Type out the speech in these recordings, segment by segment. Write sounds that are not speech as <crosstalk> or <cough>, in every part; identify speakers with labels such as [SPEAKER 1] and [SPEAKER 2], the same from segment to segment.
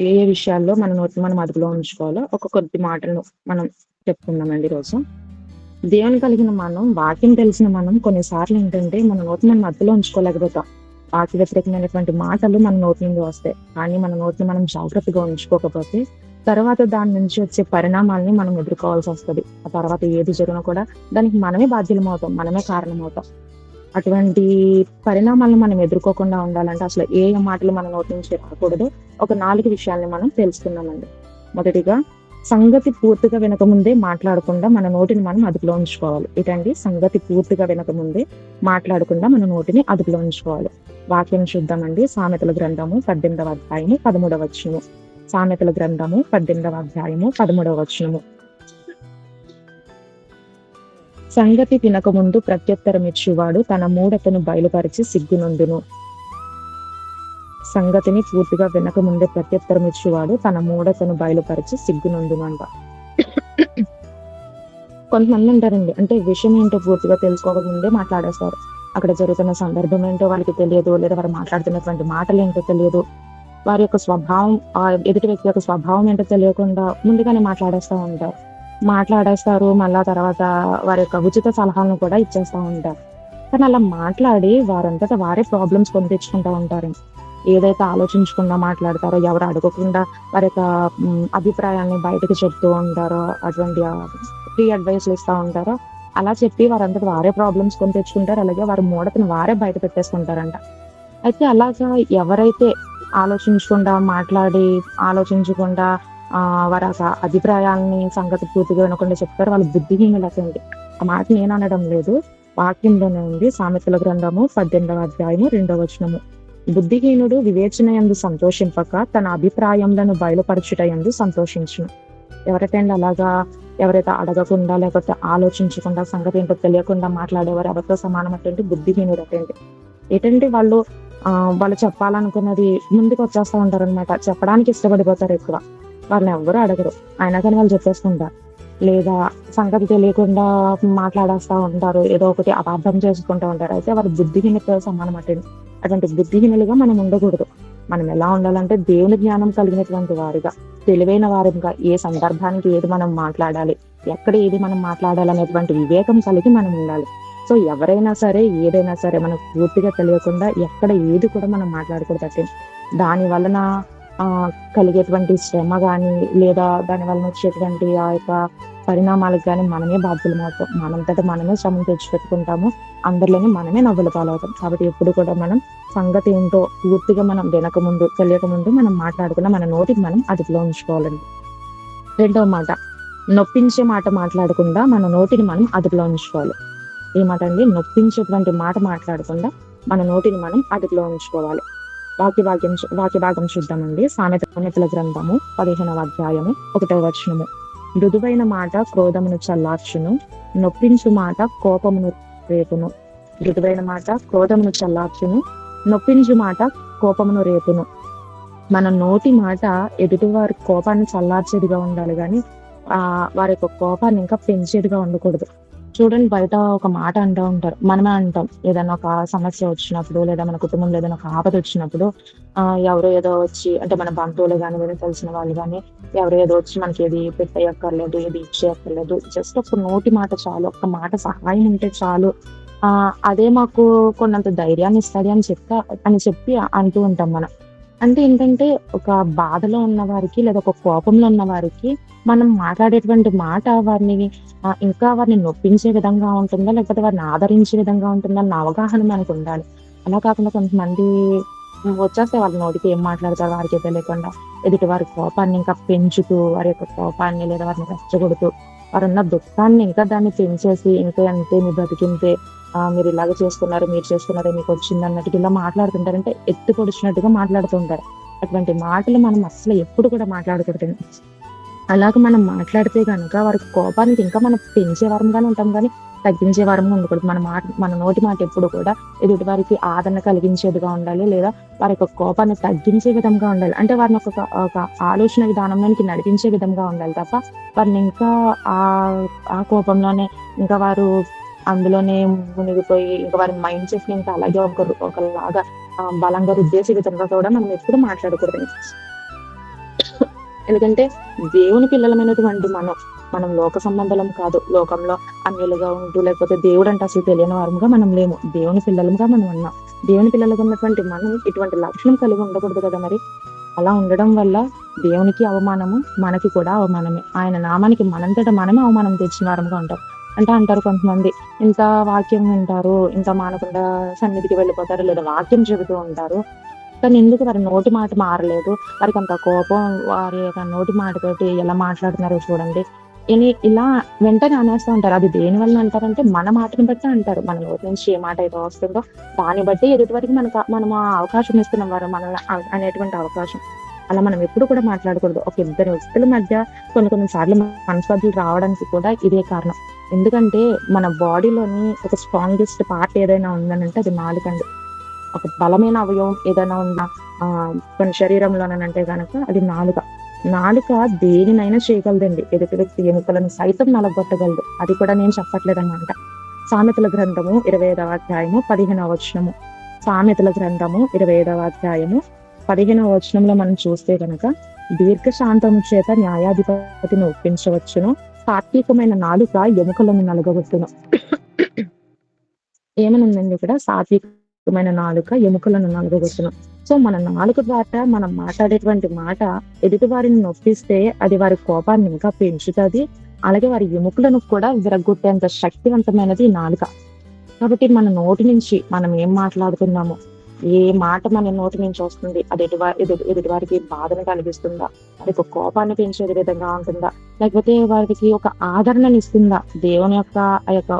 [SPEAKER 1] ఏ ఏ విషయాల్లో మన నోటిని మనం అదుపులో ఉంచుకోవాలో ఒక కొద్ది మాటలను మనం చెప్పుకుందామండి ఈరోజు. దేవుని కలిగిన మనం వాక్యం తెలిసిన మనం కొన్నిసార్లు ఏంటంటే మన నోటిని మనం అదుపులో ఉంచుకోలేకపోతాం. వాక్య వ్యతిరేకమైనటువంటి మాటలు మన నోటి నుండి వస్తాయి. కానీ మన నోటిని మనం జాగ్రత్తగా ఉంచుకోకపోతే తర్వాత దాని నుంచి వచ్చే పరిణామాలని మనం ఎదుర్కోవాల్సి వస్తుంది. ఆ తర్వాత ఏది జరిగినా కూడా దానికి మనమే బాధ్యులం అవుతాం మనమే కారణం అవుతాం అటువంటి పరిణామాలను మనం ఎదుర్కోకుండా ఉండాలంటే అసలు ఏ మాటలు మన నోటి నుంచి రాకూడదు. ఒక నాలుగు విషయాల్ని మనం తెలుసుకున్నామండి మొదటిగా సంగతి పూర్తిగా వినకముందే మాట్లాడకుండా మన నోటిని మనం అదుపులో ఉంచుకోవాలి. ఇటండి సంగతి పూర్తిగా వినకముందే మాట్లాడకుండా మన నోటిని అదుపులో ఉంచుకోవాలి. వాక్యం చూద్దామండి. సామెతల గ్రంథము పద్దెనిమిదవ అధ్యాయము పదమూడవ వచనము. సామెతల గ్రంథము పద్దెనిమిదవ అధ్యాయము పదమూడవ వచనము. సంగతి వినకముందు ప్రత్యుత్తరం ఇచ్చువాడు తన మూడతను బయలుపరిచి సిగ్గునందును సంగతిని పూర్తిగా వినకముందే ప్రత్యుత్తరం ఇచ్చేవాడు తన మూడతను బయలుపరిచి సిగ్గునందును అంట కొంతమంది ఉంటారండి అంటే విషయం ఏంటో పూర్తిగా తెలుసుకోకముందే మాట్లాడేస్తారు. అక్కడ జరుగుతున్న సందర్భం ఏంటో వాళ్ళకి తెలియదు లేదా వారు మాట్లాడుతున్నటువంటి మాటలు ఏంటో తెలియదు. వారి యొక్క స్వభావం ఎదుటి వ్యక్తి యొక్క స్వభావం ఏంటో తెలియకుండా ముందుగానే మాట్లాడేస్తూ ఉంటారు మాట్లాడేస్తారు మళ్ళా తర్వాత వారి యొక్క ఉచిత సలహాలను కూడా ఇచ్చేస్తూ ఉంటారు. కానీ అలా మాట్లాడి వారంతట వారే ప్రాబ్లమ్స్ కొని తెచ్చుకుంటూ ఉంటారు. ఏదైతే ఆలోచించకుండా మాట్లాడతారో ఎవరు అడగకుండా వారి యొక్క అభిప్రాయాన్ని బయటకు చెప్తూ ఉంటారో అటువంటి ఫ్రీ అడ్వైస్లు ఇస్తూ ఉంటారో అలా చెప్పి వారంతటి వారే ప్రాబ్లమ్స్ కొని తెచ్చుకుంటారు అలాగే వారి మూడతను వారే బయట పెట్టేసుకుంటారంట. అయితే అలాగా ఎవరైతే ఆలోచించకుండా మాట్లాడి ఆలోచించకుండా వారి యొక్క అభిప్రాయాలని సంగతి పూర్తిగా వినకుండా చెప్తారు. వాళ్ళు బుద్ధిహీనులకండి ఆ మాట నేను అనడం లేదు. వాక్యంలోనే ఉంది. సామెతల గ్రంథము పద్దెనిమిదవ అధ్యాయము రెండవ వచనము. బుద్ధిహీనుడు వివేచన ఎందు సంతోషింపక తన అభిప్రాయములను బయలుపరచుట ఎందు సంతోషించును. ఎవరికైనా అలాగా ఎవరైతే అడగకుండా లేకపోతే ఆలోచించకుండా సంగతి ఏంటో తెలియకుండా మాట్లాడేవారు ఎవరితో సమానం అంటే బుద్ధిహీనుడు అటండి ఏంటంటే వాళ్ళు ఆ వాళ్ళు చెప్పాలనుకున్నది ముందుకు వచ్చేస్తా ఉంటారు అనమాట చెప్పడానికి ఇష్టపడిపోతారు ఎక్కువ. వాళ్ళని ఎవ్వరూ అడగరు. అయినా కానీ వాళ్ళు చెప్పేసుకుంటారు. లేదా సంగతి తెలియకుండా మాట్లాడేస్తా ఉంటారు. ఏదో ఒకటి అపార్థం చేసుకుంటూ ఉంటారు. అయితే వారి బుద్ధిహీనతో సమానం అటండి అటువంటి బుద్ధిహీనులుగా మనం ఉండకూడదు. మనం ఎలా ఉండాలంటే దేవుని జ్ఞానం కలిగినటువంటి వారిగా తెలివైన వారిగా ఏ సందర్భానికి ఏది మనం మాట్లాడాలి ఎక్కడ ఏది మనం మాట్లాడాలనేటువంటి వివేకం కలిగి మనం ఉండాలి. సో ఎవరైనా సరే ఏదైనా సరే మనకు పూర్తిగా తెలియకుండా ఎక్కడ ఏది కూడా మనం మాట్లాడకూడదు దాని వలన కలిగేటువంటి శ్రమ కానీ లేదా దాని వలన వచ్చేటువంటి ఆ యొక్క పరిణామాలకు కానీ మనమే బాధ్యులం అవుతాం. మనంతట మనమే శ్రమం తెచ్చిపెట్టుకుంటాము. అందరిలోనే మనమే నవ్వుల పాలవుతాం. కాబట్టి ఎప్పుడు కూడా మనం సంగతి ఏంటో పూర్తిగా మనం వినకముందు తెలియకముందు మనం మాట్లాడుకున్న మన నోటికి మనం అదుపులో ఉంచుకోవాలండి. రెండవ మాట నొప్పించే మాట మాట్లాడకుండా మన నోటిని మనం అదుపులో ఉంచుకోవాలి. ఏమాట మాట అండి నొప్పించేటువంటి మాట మాట్లాడకుండా మన నోటిని మనం అదుపులో ఉంచుకోవాలి. వాక్య వాక్యం వాక్య భాగం చూద్దామండి. సామెత సామెతల గ్రంథము పదిహేనవ అధ్యాయము ఒకటవ వచనము. మృదువైన మాట క్రోధమును చల్లార్చును నొప్పించు మాట కోపమును రేపును. మృదువైన మాట క్రోధమును చల్లార్చును నొప్పించు మాట కోపమును రేపును. మన నోటి మాట ఎదుటి వారి కోపాన్ని చల్లార్చేదిగా ఉండాలి కానీ ఆ వారి యొక్క కోపాన్ని ఇంకా పెంచేదిగా ఉండకూడదు. చూడండి బయట ఒక మాట అంటూ ఉంటారు. మనమే అంటాం. ఏదైనా ఒక సమస్య వచ్చినప్పుడు లేదా మన కుటుంబంలో ఏదైనా ఒక ఆపద వచ్చినప్పుడు ఆ ఎవరో ఏదో వచ్చి అంటే మన బంధువులు కానీ లేదా తెలిసిన వాళ్ళు కానీ ఎవరో ఏదో వచ్చి మనకి ఏది పెట్టేయక్కర్లేదు ఏది ఇచ్చేయక్కర్లేదు. జస్ట్ ఒక నోటి మాట చాలు. ఒక మాట సహాయం ఉంటే చాలు. ఆ అదే మాకు కొన్నంత ధైర్యాన్ని ఇస్తుంది అని చెప్తా అని చెప్పి అంటూ ఉంటాం మనం. అంటే ఏంటంటే ఒక బాధలో ఉన్న వారికి లేదా ఒక కోపంలో ఉన్న వారికి మనం మాట్లాడేటువంటి మాట వారిని ఇంకా వారిని నొప్పించే విధంగా ఉంటుందా లేకపోతే వారిని ఆదరించే విధంగా ఉంటుందా అన్న అవగాహన మనకు ఉండాలి. అలా కాకుండా కొంతమంది వచ్చేస్తే వాళ్ళ నోటికి ఏం మాట్లాడతారు వారికి తెలియకుండా ఎదుటి వారి కోపాన్ని ఇంకా పెంచుతూ వారి యొక్క కోపాన్ని లేదా వారిని రెచ్చగొడుతూ వారున్న దుఃఖాన్ని ఇంకా దాన్ని పెంచేసి ఇంకా అంతే మీ బతికింతే ఆ, మీరు ఇలాగ చేసుకున్నారు మీరు చేస్తున్నారు మీకు వచ్చింది అన్నట్టుగా ఇలా మాట్లాడుతుంటారంటే ఎత్తు పొడిచినట్టుగా మాట్లాడుతుంటారు. అటువంటి మాటలు మనం అసలు ఎప్పుడు కూడా మాట్లాడకూడదు అలాగ మనం మాట్లాడితే కనుక వారి కోపానికి ఇంకా మనం పెంచే వారంగానే ఉంటాం. కానీ తగ్గించే వారము ఉండకూడదు. మన మాట మన నోటి మాట ఎప్పుడు కూడా ఎదుటి వారికి ఆదరణ కలిగించేదిగా ఉండాలి లేదా వారి యొక్క కోపాన్ని తగ్గించే విధంగా ఉండాలి. అంటే వారిని ఒక ఒక ఆలోచన విధానంలోనికి నడిపించే విధంగా ఉండాలి తప్ప వారిని ఇంకా ఆ ఆ కోపంలోనే ఇంకా వారు అందులోనే మునిగిపోయి ఇంకా వారి మైండ్ సెట్ని ఇంకా అలాగే ఒక ఒకలాగా బలంగా రుద్దేసే విధంగా కూడా మనం ఎప్పుడు మాట్లాడకూడదు. ఎందుకంటే దేవుని పిల్లలమైనటువంటి మనం మనం లోక సంబంధం కాదు. లోకంలో అన్యులుగా ఉంటూ లేకపోతే దేవుడు అంటే అసలు తెలియని వారముగా మనం లేము. దేవుని పిల్లలుగా మనం ఉన్నాం. దేవుని పిల్లలుగా ఉన్నటువంటి మనం ఇటువంటి లక్షణం కలిగి ఉండకూడదు కదా మరి? అలా ఉండడం వల్ల దేవునికి అవమానము మనకి కూడా అవమానమే. ఆయన నామానికి మనంతట మనమే అవమానం తెచ్చిన వారంగా ఉంటాం. అంటే అంటారు కొంతమంది ఇంత వాక్యం వింటారు ఇంత మానకుండా సన్నిధికి వెళ్ళిపోతారు లేదా వాక్యం చెబుతూ ఉంటారు. కానీ ఎందుకు వారి నోటి మాట మారలేదు? వారికి అంత కోపం వారి యొక్క నోటి మాటతోటి ఎలా మాట్లాడుతున్నారో చూడండి. ఇని ఇలా వెంటనే అనేస్తూ ఉంటారు. అది దేని వల్ల అంటారంటే మన మాటని బట్టి అంటారు. మన నోటి నుంచి ఏ మాట అయితే వస్తుందో దాన్ని బట్టి ఎదుటి వరకు మనకు మనం అవకాశం ఇస్తున్నాం వారు మన అనేటువంటి అవకాశం. అలా మనం ఎప్పుడు కూడా మాట్లాడకూడదు. ఒక ఇద్దరు వ్యక్తుల మధ్య కొన్ని కొన్ని సార్లు మనస్పర్ధలు రావడానికి కూడా ఇదే కారణం. ఎందుకంటే మన బాడీలోని ఒక స్ట్రాంగెస్ట్ పార్ట్ ఏదైనా ఉందనంటే అది నాలుగండి ఒక బలమైన అవయవం ఏదైనా ఉన్న ఆ కొన్ని శరీరంలోనంటే కనుక అది నాలుక. నాలుక దేనినైనా చేయగలదండి. ఎదుటి వ్యక్తి ఎముకలను సైతం నలగొట్టగలదు. అది కూడా నేను చెప్పట్లేదన్నమాట. సామెతల గ్రంథము ఇరవై ఐదవ అధ్యాయము పదిహేనవ వచనము. సామెతల గ్రంథము ఇరవై ఐదవ అధ్యాయము పదిహేనవ వచనంలో మనం చూస్తే కనుక దీర్ఘశాంతము చేత న్యాయాధిపతిని ఒప్పించవచ్చును. సాత్వికమైన నాలుక ఎముకలను నలగొట్టును ఏమనుందండి ఇక్కడ? సాత్విక ముఖ్యమైన నాలుక ఎముకలను నలగొట్టును సో మన నాలుక ద్వారా మనం మాట్లాడేటువంటి మాట ఎదుటి వారిని నొప్పిస్తే అది వారి కోపాన్ని ఇంకా పెంచుతుంది. అలాగే వారి ఎముకలను కూడా విరగొట్టేంత శక్తివంతమైనది నాలుక. కాబట్టి మన నోటి నుంచి మనం ఏం మాట్లాడుతున్నాము? ఏ మాట మన నోటి నుంచి వస్తుంది? అది ఎదుటి ఎదుటి వారికి బాధను కలిగిస్తుందా? వారికి కోపాన్ని పెంచే విధంగా ఉంటుందా? లేకపోతే వారికి ఒక ఆదరణని ఇస్తుందా దేవుని యొక్క ఆ యొక్క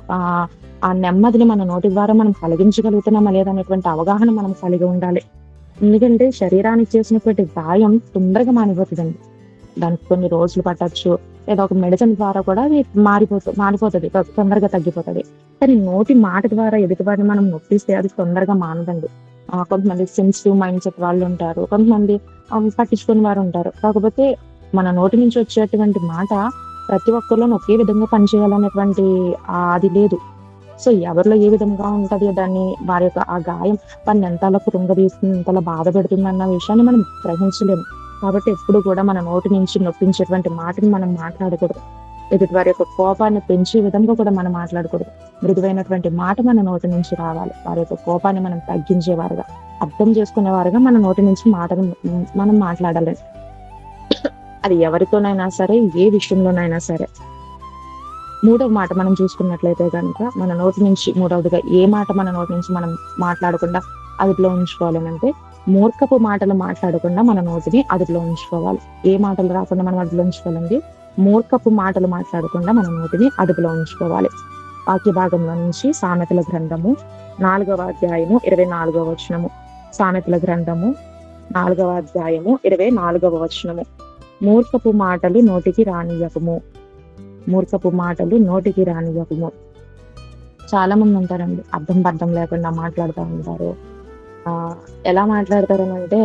[SPEAKER 1] ఆ నెమ్మదిని మన నోటి ద్వారా మనం కలిగించగలుగుతున్నామా లేదనేటువంటి అవగాహన మనం కలిగి ఉండాలి. ఎందుకంటే శరీరానికి చేసినటువంటి గాయం తొందరగా మానిపోతుందండి. దానికి కొన్ని రోజులు పట్టచ్చు లేదా ఒక మెడిసిన్ ద్వారా కూడా అది మారిపోతుంది మారిపోతుంది తొందరగా తగ్గిపోతుంది. కానీ నోటి మాట ద్వారా ఎదుటివారిని మనం నొప్పిస్తే అది తొందరగా మానదండి. కొంతమంది సెన్సిటివ్ మైండ్ సెట్ వాళ్ళు ఉంటారు కొంతమంది పట్టించుకుని వారు ఉంటారు. కాకపోతే మన నోటి నుంచి వచ్చేటువంటి మాట ప్రతి ఒక్కరిలోనూ ఒకే విధంగా పనిచేయాలనేటువంటి అది లేదు. సో ఎవరిలో ఏ విధంగా ఉంటది దాన్ని? వారి యొక్క ఆ గాయం వారిని ఎంతలా కృంగదీస్తుంది ఎంతలా బాధ పెడుతుంది అన్న విషయాన్ని మనం గ్రహించలేము. కాబట్టి ఎప్పుడు కూడా మన నోటి నుంచి నొప్పించేటువంటి మాటని మనం మాట్లాడకూడదు. ఎదుటి వారి యొక్క కోపాన్ని పెంచే విధంగా కూడా మనం మాట్లాడకూడదు. మృదువైనటువంటి మాట మన నోటి నుంచి రావాలి. వారి యొక్క కోపాన్ని మనం తగ్గించేవారుగా అర్థం చేసుకునేవారుగా మన నోటి నుంచి మాటను మనం మాట్లాడాలి అది ఎవరితోనైనా సరే ఏ విషయంలోనైనా సరే. మూడవ మాట మనం చూసుకున్నట్లయితే కనుక మన నోటి నుంచి మూడవదిగా ఏ మాట మన నోటి నుంచి మనం మాట్లాడకుండా అదుపులో ఉంచుకోవాలి అంటే మూర్ఖపు మాటలు మాట్లాడకుండా మన నోటిని అదుపులో ఉంచుకోవాలి. ఏ మాటలు రాకుండా మనం అదుపులో ఉంచుకోవాలండి? మూర్ఖపు మాటలు మాట్లాడకుండా మన నోటిని అదుపులో ఉంచుకోవాలి. వాక్య భాగంలో నుంచి సామెతల గ్రంథము నాలుగవ అధ్యాయము ఇరవై నాలుగవ వచనము. సామెతల గ్రంథము నాలుగవ అధ్యాయము ఇరవై నాలుగవ వచనము. మూర్ఖపు మాటలు నోటికి రానియకము మూర్ఖపు మాటలు నోటికి రానియకము చాలా మంది ఉంటారండి అర్థం పర్థం లేకుండా మాట్లాడుతూ ఉంటారు. ఎలా మాట్లాడతారు అంటే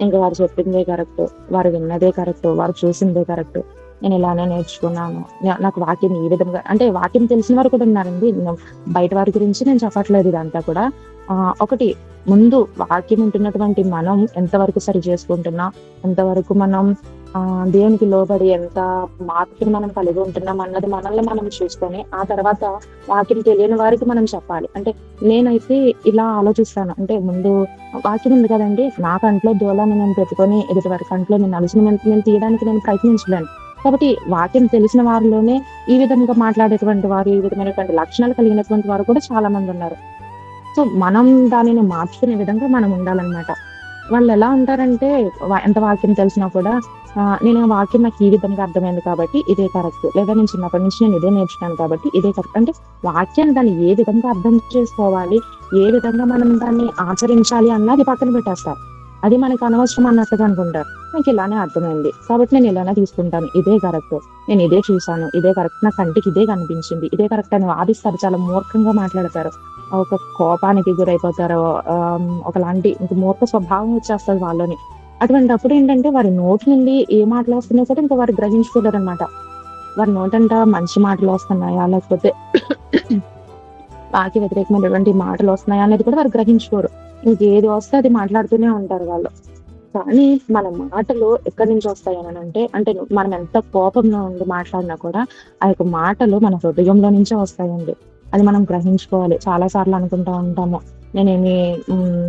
[SPEAKER 1] ఇంకా వారు చెప్పిందే కరెక్ట్ వారు విన్నదే కరెక్ట్ వారు చూసిందే కరెక్ట్. నేను ఇలానే నేర్చుకున్నాను. నాకు వాక్యం ఈ విధంగా అంటే వాక్యం తెలిసిన వారు కూడా ఉన్నారండి. బయట వారి గురించి నేను చెప్పట్లేదు ఇదంతా కూడా. ఒకటి ముందు వాక్యం ఉంటున్నటువంటి మనం ఎంతవరకు సరి చేసుకుంటున్నాం ఎంతవరకు మనం దేవునికి లోబడి ఎంత మార్పుని మనం కలిగి ఉంటున్నాం అన్నది మనల్ని మనం చూసుకొని ఆ తర్వాత వాక్యం తెలియని వారికి మనం చెప్పాలి. అంటే నేనైతే ఇలా ఆలోచిస్తాను. అంటే ముందు వాక్యం ఉంది కదండి నా కంట్లో దూలాన్ని నేను పెట్టుకొని ఎదుటి వారి కంట్లో నేను అలసిన నేను తీయడానికి నేను ప్రయత్నించలేను. కాబట్టి వాక్యం తెలిసిన వారిలోనే ఈ విధంగా మాట్లాడేటువంటి వారు ఈ విధమైనటువంటి లక్షణాలు కలిగినటువంటి వారు కూడా చాలా మంది ఉన్నారు. సో మనం దానిని మార్చుకునే విధంగా మనం ఉండాలన్నమాట. వాళ్ళు ఎలా ఉంటారంటే ఎంత వాక్యం తెలిసినా కూడా నేను వాక్యం నాకు ఈ విధంగా అర్థమైంది కాబట్టి ఇదే కరెక్ట్. లేదా నేను చిన్నప్పటి నుంచి నేను ఇదే నేర్చుకున్నాను కాబట్టి ఇదే కరెక్ట్. అంటే వాక్యాన్ని దాన్ని ఏ విధంగా అర్థం చేసుకోవాలి ఏ విధంగా మనం దాన్ని ఆచరించాలి అన్నది పక్కన పెట్టేస్తారు. అది మనకు అనవసరం అన్నట్టుగా అనుకుంటారు. నాకు ఇలానే అర్థమైంది. కాబట్టి నేను ఇలానే తీసుకుంటాను. ఇదే కరెక్ట్. నేను ఇదే చూసాను ఇదే కరెక్ట్. నా కంటికి ఇదే కనిపించింది. ఇదే కరెక్ట్ అని వాదిస్తారు. చాలా మూర్ఖంగా మాట్లాడతారు. ఒక కోపానికి గురైపోతారు. ఒకలాంటి ఇంక మూర్ఖ స్వభావం వచ్చేస్తుంది వాళ్ళని. అటువంటి అప్పుడు ఏంటంటే వారి నోటి నుండి ఏ మాటలు వస్తున్నాయో కూడా ఇంకా వారు గ్రహించుకోలేరు అనమాట వారి నోటంట మంచి మాటలు వస్తున్నాయా? లేకపోతే <clears throat> వాకి వ్యతిరేకమైనటువంటి మాటలు వస్తున్నాయా? అనేది కూడా వారు గ్రహించుకోరు. ఇంకేది వస్తే అది మాట్లాడుతూనే ఉంటారు వాళ్ళు. కానీ మన మాటలు ఎక్కడి నుంచి వస్తాయి అని అంటే అంటే మనం ఎంత కోపంలో ఉండి మాట్లాడినా కూడా ఆ యొక్క మాటలు మన హృదయంలో నుంచే వస్తాయండి. అది మనం గ్రహించుకోవాలి. చాలా సార్లు అనుకుంటా ఉంటాము నేనేమి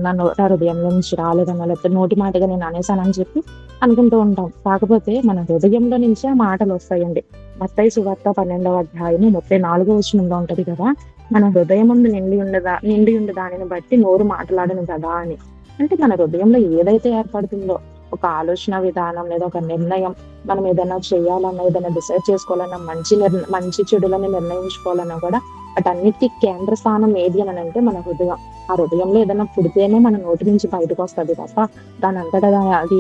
[SPEAKER 1] నన్ను నా హృదయంలో నుంచి రాలేదన్నా లేకపోతే నోటి మాటగా నేను అనేసానని చెప్పి అనుకుంటూ ఉంటాం. కాకపోతే మన హృదయంలో నుంచే ఆ మాటలు వస్తాయండి. మత్తయి సువార్త పన్నెండవ అధ్యాయము ముప్పై నాలుగో వచనంలో ఉంటది కదా? మన హృదయం ఉంది నిండి ఉండదా నిండి ఉండే దానిని బట్టి నోరు మాట్లాడను కదా అని. అంటే మన హృదయంలో ఏదైతే ఏర్పడుతుందో ఒక ఆలోచన విధానం లేదా ఒక నిర్ణయం మనం ఏదైనా చేయాలన్నా ఏదైనా డిసైడ్ చేసుకోవాలన్నా మంచి మంచి చెడులని నిర్ణయించుకోవాలన్నా కూడా వాటన్నిటికీ కేంద్ర స్థానం ఏది అని అంటే మన హృదయం. ఆ హృదయంలో ఏదైనా పుడితేనే మన నోటి నుంచి బయటకు వస్తుంది తప్ప దాని అంతటా అది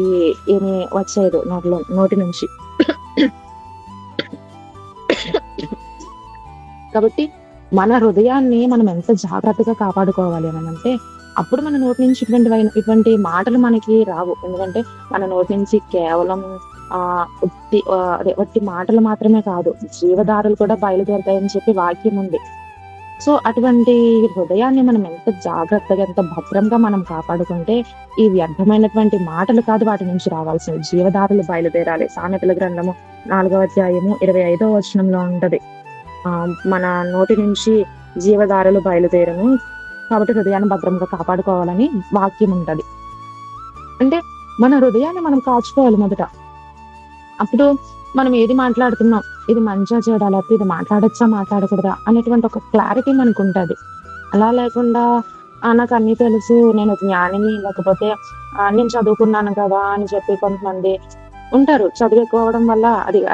[SPEAKER 1] ఏమి వచ్చేది నోట్లో నోటి నుంచి. కాబట్టి మన హృదయాన్ని మనం ఎంత జాగ్రత్తగా కాపాడుకోవాలి అని అంటే అప్పుడు మన నోటి నుంచి ఇటువంటి ఇటువంటి మాటలు మనకి రావు. ఎందుకంటే మన నోటి నుంచి కేవలం ఆ ఉత్తి అదే వట్టి మాటలు మాత్రమే కాదు జీవధారలు కూడా బయలుదేరుతాయని చెప్పి వాక్యం ఉంది. సో అటువంటి హృదయాన్ని మనం ఎంత జాగ్రత్తగా ఎంత భద్రంగా మనం కాపాడుకుంటే ఈ వ్యర్థమైనటువంటి మాటలు కాదు వాటి నుంచి రావాల్సినవి జీవధారలు బయలుదేరాలి. సామెతల గ్రంథము నాలుగవ అధ్యాయము ఇరవై ఐదవ వచనంలో ఉంటది. ఆ మన నోటి నుంచి జీవధారలు బయలుదేరను కాబట్టి హృదయాన్ని భద్రంగా కాపాడుకోవాలని వాక్యం ఉంటది. అంటే మన హృదయాన్ని మనం కాచుకోవాలి మొదట. అప్పుడు మనం ఏది మాట్లాడుతున్నాం? ఇది మంచిగా చేయడా లేకపోతే ఇది మాట్లాడచ్చా మాట్లాడకూడదా అనేటువంటి ఒక క్లారిటీ మనకు ఉంటుంది అలా లేకుండా నాకు అన్ని తెలుసు నేను జ్ఞానిని లేకపోతే నేను చదువుకున్నాను కదా అని చెప్పి కొంతమంది ఉంటారు. చదువు ఎక్కువ వల్ల అది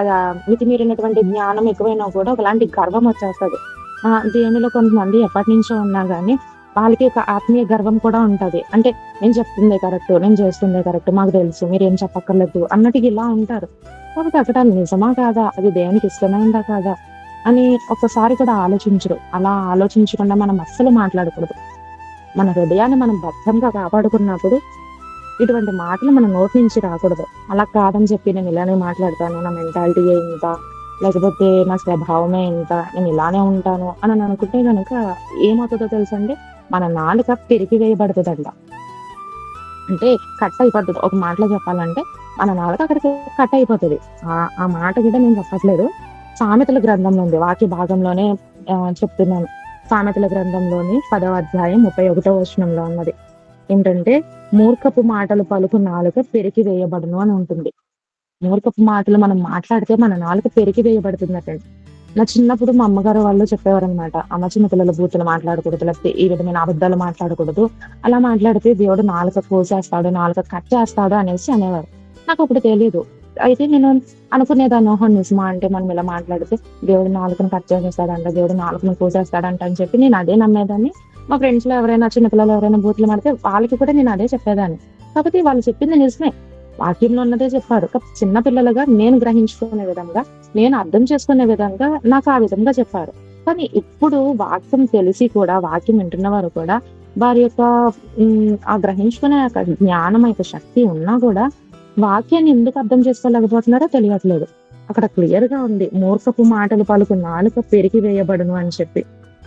[SPEAKER 1] మితిమీరినటువంటి జ్ఞానం ఎక్కువైనా కూడా ఒకలాంటి గర్వం వచ్చేస్తుంది. ఆ దేనిలో కొంతమంది ఎప్పటి నుంచో ఉన్నా గానీ వాళ్ళకి ఒక ఆత్మీయ గర్వం కూడా ఉంటది. అంటే నేను చెప్తుందే కరెక్ట్ నేను చేస్తుందే కరెక్ట్ మాకు తెలుసు మీరు ఏం చెప్పక్కర్లేదు అన్నట్టుగా ఇలా ఉంటారు. కాబట్టి అక్కడ నిజమా కాదా? అది దేవునికి ఇష్టమైందా కాదా? అని ఒక్కసారి కూడా ఆలోచించరు. అలా ఆలోచించకుండా మనం అస్సలు మాట్లాడకూడదు. మన హృదయాన్ని మనం భద్రంగా కాపాడుకున్నప్పుడు ఇటువంటి మాటలు మన నోటి నుంచి రాకూడదు. అలా కాదని చెప్పి నేను ఇలానే మాట్లాడతాను. నా మెంటాలిటీ ఇంత? లేకపోతే నా స్వభావమే ఇంత? నేను ఇలానే ఉంటాను అని అనుకుంటే కనుక ఏమవుతుందో తెలుసండి మన నాలుక పెరిగి వేయబడుతుందంట అంటే కట్ అయిపోతుంది. ఒక మాటలో చెప్పాలంటే మన నాలుక అక్కడికి కట్ అయిపోతుంది. ఆ మాట కూడా నేను చెప్పట్లేదు. సామెతల గ్రంథంలో ఉంది. వాక్య భాగంలోనే చెప్తున్నాను. సామెతల గ్రంథంలోని పదవ అధ్యాయం ముప్పై ఒకటో వచనంలో ఉన్నది ఏంటంటే మూర్ఖపు మాటలు పలుకు నాలుక పెరికి వేయబడును అని ఉంటుంది. మూర్ఖపు మాటలు మనం మాట్లాడితే మన నాలుక పెరికి వేయబడుతుంది అటండి నా చిన్నప్పుడు మా అమ్మగారు వాళ్ళు చెప్పేవారు అనమాట అమ్మ చిన్న పిల్లల బూతులు మాట్లాడకూడదు లేకపోతే ఈ విధమైన అబద్ధాలు మాట్లాడకూడదు. అలా మాట్లాడితే దేవుడు నాలుక కోసేస్తాడు నాలుక కట్ చేస్తాడు అనేసి అనేవారు. నాకు అప్పుడు తెలియదు అయితే నేను అనుకునేదాన్ని ఓహో నిజమా అంటే మనం ఇలా మాట్లాడితే దేవుడు నాలుకను కట్ చేసేస్తాడంట దేవుడు నాలుకను కోసేస్తాడంట అని చెప్పి నేను అదే నమ్మేదాన్ని. మా ఫ్రెండ్స్లో ఎవరైనా చిన్నపిల్లలు ఎవరైనా బూతులు మాడితే వాళ్ళకి కూడా నేను అదే చెప్పేదాన్ని. కాకపోతే వాళ్ళు చెప్పింది నిజమే. వాక్యంలో ఉన్నదే చెప్పారు. కాబట్టి చిన్న పిల్లలుగా నేను గ్రహించుకునే విధంగా నేను అర్థం చేసుకునే విధంగా నాకు ఆ విధంగా చెప్పారు. కానీ ఇప్పుడు వాక్యం తెలిసి కూడా వాక్యం వింటున్న వారు కూడా వారి యొక్క ఆ గ్రహించుకునే యొక్క జ్ఞానం యొక్క శక్తి ఉన్నా కూడా వాక్యాన్ని ఎందుకు అర్థం చేసుకోలేకపోతున్నారో తెలియట్లేదు. అక్కడ క్లియర్గా ఉంది. మూర్ఖపు మాటలు పలుకు నాలుక పెరిగి వేయబడును అని చెప్పి.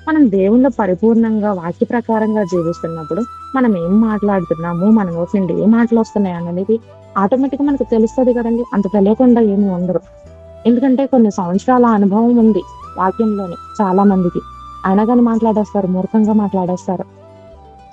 [SPEAKER 1] మనం దేవుళ్ళు పరిపూర్ణంగా వాక్య ప్రకారంగా జీవిస్తున్నప్పుడు మనం ఏం మాట్లాడుతున్నాము మన నోటి నుండి ఏ మాటలు వస్తున్నాయి అనేది ఆటోమేటిక్గా మనకు తెలుస్తుంది కదండి. అంత తెలియకుండా ఏమి ఉండరు ఎందుకంటే కొన్ని సంవత్సరాల అనుభవం ఉంది వాక్యంలోని చాలా మందికి అయినా కానీ మాట్లాడేస్తారు మూర్ఖంగా మాట్లాడేస్తారు.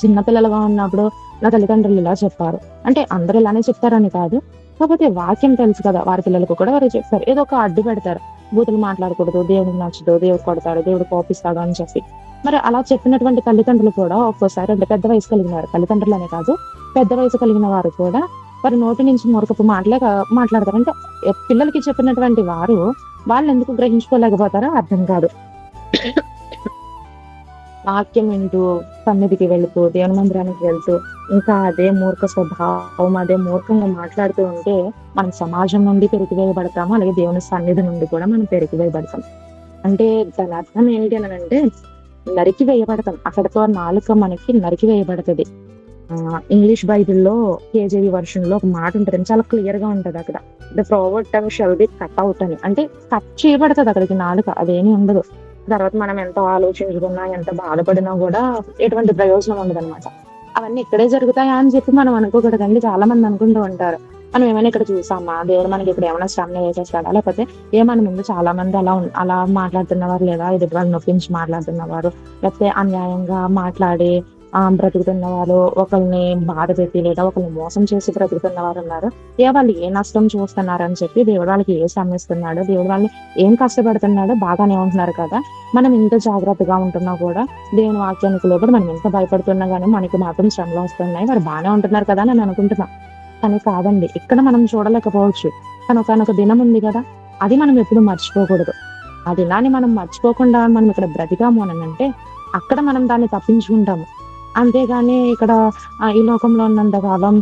[SPEAKER 1] చిన్నపిల్లలుగా ఉన్నప్పుడు నా తల్లిదండ్రులు ఇలా చెప్పారు. అంటే అందరూ ఇలానే చెప్తారని కాదు. కాకపోతే వాక్యం తెలుసు కదా వారి పిల్లలకు కూడా వారు చెప్తారు. ఏదో ఒక అడ్డు పెడతారు. బూతులు మాట్లాడకూడదు దేవుడికి నచ్చదు దేవుడు కొడతాడు దేవుడు కోపిస్తాడు అని చెప్పి. మరి అలా చెప్పినటువంటి తల్లిదండ్రులు కూడా ఒక్కోసారి అంటే పెద్ద వయసు కలిగిన వారు తల్లిదండ్రులనే కాదు పెద్ద వయసు కలిగిన వారు కూడా వారి నోటి నుంచి మురకపు మాటలే మాట్లాడతారంటే మాట్లాడతారు. అంటే పిల్లలకి చెప్పినటువంటి వారు వాళ్ళు ఎందుకు గ్రహించుకోలేకపోతారో అర్థం కాదు. వాక్యం వింటూ సన్నిధికి వెళుతూ దేవుని మందిరానికి వెళ్తూ ఇంకా అదే మూర్ఖ స్వభావం అదే మూర్ఖంగా మాట్లాడుతూ ఉంటే మనం సమాజం నుండి పెరిగివేయబడతాము అలాగే దేవుని సన్నిధి నుండి కూడా మనం పెరిగివేయబడతాం. అంటే దాని అర్థం ఏంటి అని అంటే నరికి వేయబడతాం. అక్కడతో నాలుక మనకి నరికి వేయబడుతుంది. ఇంగ్లీష్ బైబిల్లో కేజీవి వర్షన్లో ఒక మాట ఉంటుంది చాలా క్లియర్గా ఉంటది అక్కడ. The proverb tongue shall be cut out అని. అంటే కట్ చేయబడుతుంది అక్కడికి నాలుక అదేమీ ఉండదు. తర్వాత మనం ఎంత ఆలోచించుకున్నా ఎంత బాధపడినా కూడా ఎటువంటి ప్రయోజనం ఉండదు అనమాట అవన్నీ ఇక్కడే జరుగుతాయా అని చెప్పి మనం అనుకోకూడదండి. చాలా మంది అనుకుంటూ ఉంటారు. మనం ఏమైనా ఇక్కడ చూసామా? దేవుడు మనకి ఇక్కడ ఏమైనా శ్రమణ చేసేస్తాడా లేకపోతే ఏ మన ముందు చాలా మంది అలా అలా మాట్లాడుతున్నవారు లేదా? ఎదుటి వాళ్ళని నొప్పించి మాట్లాడుతున్నవారు? లేకపోతే అన్యాయంగా మాట్లాడి బ్రతుకుతున్న వారు ఒకరిని బాధ పెట్టి లేదా ఒకరిని మోసం చేసి బ్రతుకుతున్న వారు ఉన్నారు. ఏ వాళ్ళు ఏ నష్టం చూస్తున్నారని చెప్పి దేవుడు వాళ్ళకి ఏ శ్రమిస్తున్నాడో దేవుడు వాళ్ళని ఏం కష్టపడుతున్నాడో బాగానే ఉంటున్నారు కదా. మనం ఇంత జాగ్రత్తగా ఉంటున్నా కూడా దేవుని వాక్యానికి లోపల మనం ఎంత భయపడుతున్నా కానీ మనకి మాత్రం శ్రమలు వస్తున్నాయి. వారు బాగానే ఉంటున్నారు కదా అని నేను అనుకుంటున్నా. కానీ కాదండి ఇక్కడ మనం చూడలేకపోవచ్చు. కానీ ఒకనొక దినం ఉంది కదా అది మనం ఎప్పుడు మర్చిపోకూడదు. ఆ దినాన్ని మనం మర్చిపోకుండా మనం ఇక్కడ బ్రతికాము అని అంటే అక్కడ మనం దాన్ని తప్పించుకుంటాము. అంతేగాని ఇక్కడ ఈ లోకంలో ఉన్నంత కాలం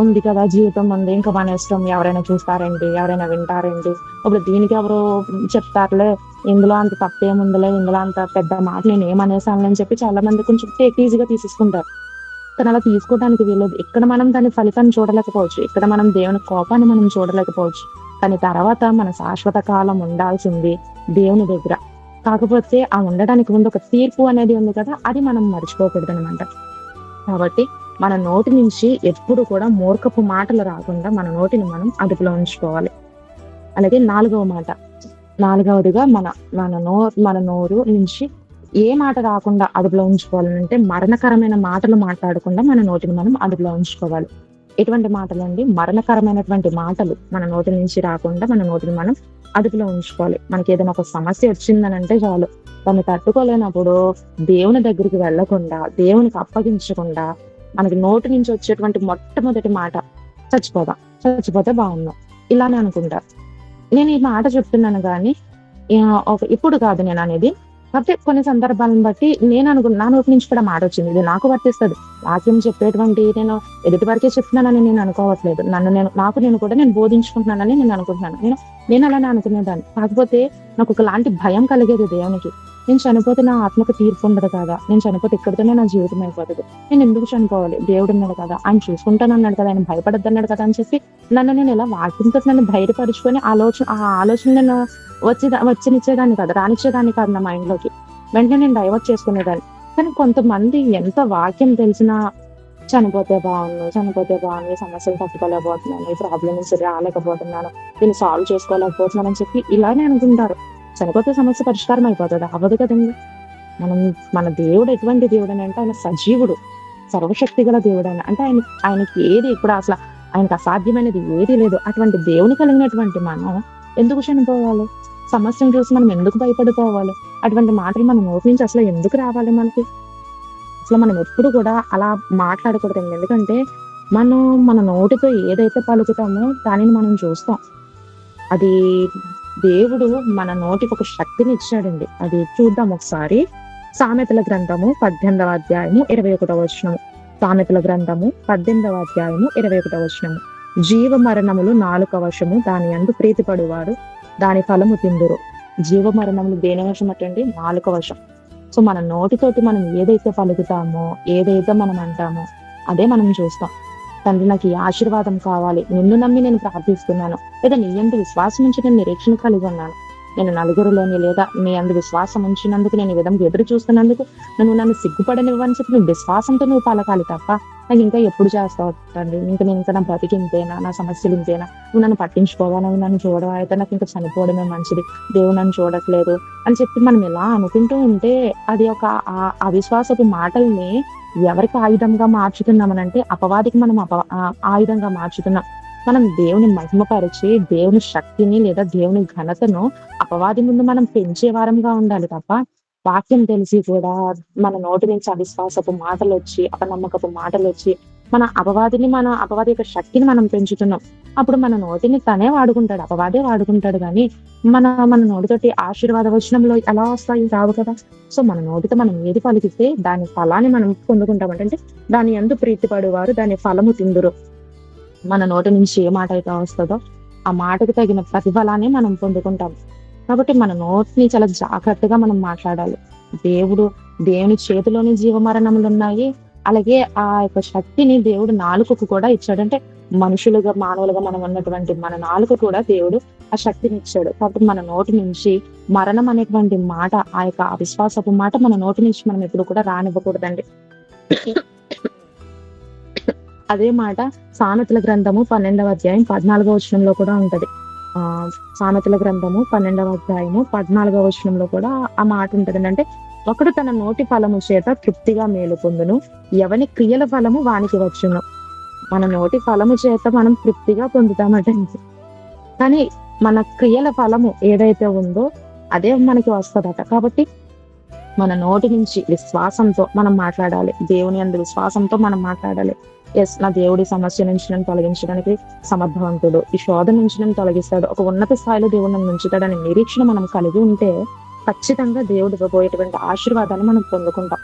[SPEAKER 1] ఉంది కదా జీవితం ఉంది. ఇంకా మన ఇష్టం ఎవరైనా చూస్తారేంటి? ఎవరైనా వింటారేంటి? ఇప్పుడు దీనికి ఎవరు చెప్తారులే. ఇందులో అంత తప్పేముందిలే ఇందులో అంత పెద్ద మాట నేను ఏమనేసానని చెప్పి చాలా మంది కొంచెం టేక్ ఈజీగా తీసేసుకుంటారు. కానీ అలా తీసుకోవడానికి వీలేదు ఇక్కడ మనం దాని ఫలితాన్ని చూడలేకపోవచ్చు. ఇక్కడ మనం దేవుని కోపాన్ని మనం చూడలేకపోవచ్చు. కానీ తర్వాత మన శాశ్వత కాలం ఉండాల్సింది దేవుని దగ్గర. కాకపోతే ఆ ఉండడానికి ముందు ఒక తీర్పు అనేది ఉంది కదా అది మనం మర్చిపోకూడదు అనమాట కాబట్టి మన నోటి నుంచి ఎప్పుడు కూడా మూర్ఖపు మాటలు రాకుండా మన నోటిని మనం అదుపులో ఉంచుకోవాలి. అలాగే నాలుగవ మాట నాలుగవదిగా మన మన నో మన నోరు నుంచి ఏ మాట రాకుండా అదుపులో ఉంచుకోవాలంటే మరణకరమైన మాటలు మాట్లాడకుండా మన నోటిని మనం అదుపులో ఉంచుకోవాలి. ఎటువంటి మాటలు అండి మరణకరమైనటువంటి మాటలు మన నోటి నుంచి రాకుండా మన నోటిని మనం అదుపులో ఉంచుకోవాలి. మనకి ఏదైనా ఒక సమస్య వచ్చిందని అంటే చాలు. దాన్ని తట్టుకోలేనప్పుడు దేవుని దగ్గరికి వెళ్ళకుండా దేవునికి అప్పగించకుండా మనకి నోటి నుంచి వచ్చేటువంటి మొట్టమొదటి మాట చచ్చిపోదాం? చచ్చిపోతే బాగున్నాం ఇలానే అనుకుంటా. నేను ఈ మాట చెప్తున్నాను కానీ ఒక ఇప్పుడు కాదు నేను అనేది కాకపోతే కొన్ని సందర్భాలను బట్టి నేను అనుకున్నా నా నోటి నుంచి కూడా మాట వచ్చింది. ఇది నాకు వర్తిస్తుంది. వాక్యం చెప్పేటువంటి నేను ఎదుటి వరకే చెప్తున్నానని నేను అనుకోవట్లేదు. నన్ను నేను నాకు నేను కూడా నేను బోధించుకుంటున్నానని నేను అనుకుంటున్నాను. నేను నేను అలానే అనుకునేదాన్ని. కాకపోతే నాకు ఒకలాంటి భయం కలిగేది దేవునికి. నేను చనిపోతే నా ఆత్మకు తీర్పు ఉండదు కదా. నేను చనిపోతే ఇక్కడితోనే నా జీవితం అయిపోతుంది. నేను ఎందుకు చనిపోవాలి? దేవుడు ఉన్నాడు కదా. ఆయన చూసుకుంటాను అన్నాడు కదా. ఆయన భయపడద్దు అన్నాడు కదా అని చెప్పి నన్ను నేను ఇలా వాక్యంతో నన్ను ధైర్యపరుచుకొని ఆలోచన ఆ ఆలోచన నేను వచ్చి వచ్చినిచ్చేదాన్ని కదా రానిచ్చేదాన్ని కాదు నా మైండ్లోకి వెంటనే నేను డైవర్ట్ చేసుకునేదాన్ని. కానీ కొంతమంది ఎంత వాక్యం తెలిసినా చనిపోతే బాగుండు చనిపోతే బాగుంది సమస్యలు తట్టుకోలేకపోతున్నాను ఈ ప్రాబ్లమ్స్ రాలేకపోతున్నాను దీన్ని సాల్వ్ చేసుకోలేకపోతున్నాను అని చెప్పి ఇలానే అనుకుంటారు. చనిపోతే సమస్య పరిష్కారం అయిపోతుంది. అవ్వదు కదండి. మనం మన దేవుడు ఎటువంటి దేవుడు అని అంటే ఆయన సజీవుడు సర్వశక్తి గల దేవుడు అని అంటే ఆయన ఆయనకి ఏది ఇప్పుడు అసలు ఆయనకు అసాధ్యమైనది ఏది లేదు. అటువంటి దేవుని కలిగినటువంటి మనం ఎందుకు చనిపోవాలి? సమస్యను చూసి మనం ఎందుకు భయపడిపోవాలి? అటువంటి మాటలు మనం నోటి నుంచి అసలు ఎందుకు రావాలి మనకి? అసలు మనం ఎప్పుడు కూడా అలా మాట్లాడకూడదు ఎందుకంటే మనం మన నోటితో ఏదైతే పలుకుతామో దానిని మనం చూస్తాం. అది దేవుడు మన నోటికి ఒక శక్తిని ఇచ్చాడండి అది చూద్దాం ఒకసారి. సామెతల గ్రంథము పద్దెనిమిదవ అధ్యాయము ఇరవై ఒకటవ వచనము. సామెతల గ్రంథము పద్దెనిమిదవ అధ్యాయము ఇరవై ఒకటవ వచనము. జీవ మరణములు నాలుక వశము దాని అందు ప్రీతిపడువారు దాని ఫలము తిందురు. జీవ మరణములు దేని వశం అటండి? నాలుక వశం. సో మన నోటితోటి మనం ఏదైతే పలుకుతామో ఏదైతే మనం అంటామో అదే మనం చూస్తాం. తండ్రి నాకు ఈ ఆశీర్వాదం కావాలి. నిన్ను నమ్మి నేను ప్రార్థిస్తున్నాను. లేదా నీ అందు విశ్వాసం నుంచి నేను నిరీక్షణ కలిగి ఉన్నాను. నేను నలుగురిలోని లేదా నీ అందు విశ్వాసం ఉంచినందుకు నేను ఈ విధంగా ఎదురు చూస్తున్నందుకు నువ్వు నన్ను సిగ్గుపడనివ్వని చెప్పి నువ్వు విశ్వాసంతో నువ్వు పలకాలి తప్ప నాకు ఇంకా ఎప్పుడు చేస్తావు తండ్రి? ఇంకా నేను ఇంకా నా బ్రతికి ఇంతేనా నా సమస్యలు ఇంతేనా? నువ్వు నన్ను పట్టించుకోవా? నువ్వు నన్ను చూడవా? అయితే నాకు ఇంకా చనిపోవడమే మంచిది. దేవుడు నన్ను చూడట్లేదు అని చెప్పి మనం ఇలా అనుకుంటూ ఉంటే అది ఒక అవిశ్వాసపు మాటల్ని ఎవరికి ఆయుధంగా మార్చుతున్నామనంటే అపవాదికి మనం అప ఆయుధంగా మార్చుతున్నాం. మనం దేవుని మహిమపరిచి దేవుని శక్తిని లేదా దేవుని ఘనతను అపవాది ముందు మనం పెంచే వారంగా ఉండాలి తప్ప వాక్యం తెలిసి కూడా మన నోటి నుంచి అవిశ్వాసపు మాటలు వచ్చి అపనమ్మకపు మాటలు వచ్చి మన అపవాదిని మన అపవాది యొక్క శక్తిని మనం పెంచుతున్నాం. అప్పుడు మన నోటిని తనే వాడుకుంటాడు అపవాదే వాడుకుంటాడు కానీ మన మన నోటితోటి ఆశీర్వాద వచనంలో ఎలా వస్తాయి రావు కదా? సో మన నోటితో మనం ఏది పలికితే దాని ఫలాన్ని మనం పొందుకుంటాం అంటే దాని ఎందు ప్రీతిపడేవారు దాని ఫలము తిందురు. మన నోటి నుంచి ఏ మాట అయితే వస్తుందో ఆ మాటకు తగిన ప్రతిఫలాన్ని మనం పొందుకుంటాం. కాబట్టి మన నోటిని చాలా జాగ్రత్తగా మనం మాట్లాడాలి. దేవుడు దేవుని చేతిలోని జీవ మరణములు ఉన్నాయి అలాగే ఆ యొక్క శక్తిని దేవుడు నాలుకకు కూడా ఇచ్చాడంటే మనుషులుగా మానవులుగా మనం ఉన్నటువంటి మన నాలుక కూడా దేవుడు ఆ శక్తిని ఇచ్చాడు. కాబట్టి మన నోటి నుంచి మరణం అనేటువంటి మాట ఆ యొక్క అవిశ్వాసపు మాట మన నోటి నుంచి మనం ఎప్పుడు కూడా రానివ్వకూడదండి. అదే మాట సామెతల గ్రంథము పన్నెండవ అధ్యాయం పద్నాలుగవ వచనంలో కూడా ఉంటది. ఆ సామెతల గ్రంథము పన్నెండవ అధ్యాయము పద్నాలుగవ వచనంలో కూడా ఆ మాట ఉంటది అంటే ఒకడు తన నోటి ఫలము చేత తృప్తిగా మేలు పొందును. ఎవని క్రియల ఫలము వానికి వచ్చును. మన నోటి ఫలము చేత మనం తృప్తిగా పొందుతామట కానీ మన క్రియల ఫలము ఏదైతే ఉందో అదే మనకి వస్తుందట. కాబట్టి మన నోటి నుంచి విశ్వాసంతో మనం మాట్లాడాలి. దేవుని అందు విశ్వాసంతో మనం మాట్లాడాలి. ఎస్ నా దేవుడి సమస్య నుంచి నన్ను తొలగించడానికి సమర్థవంతుడు. ఈ శోధ నుంచి నన్ను తొలగిస్తాడు. ఒక ఉన్నత స్థాయిలో దేవుడు నన్ను ఉంచుతాడని నిరీక్షణ మనం కలిగి ఉంటే ఖచ్చితంగా దేవుడు ఇవ్వబోయేటువంటి ఆశీర్వాదాన్ని మనం పొందుకుంటాం.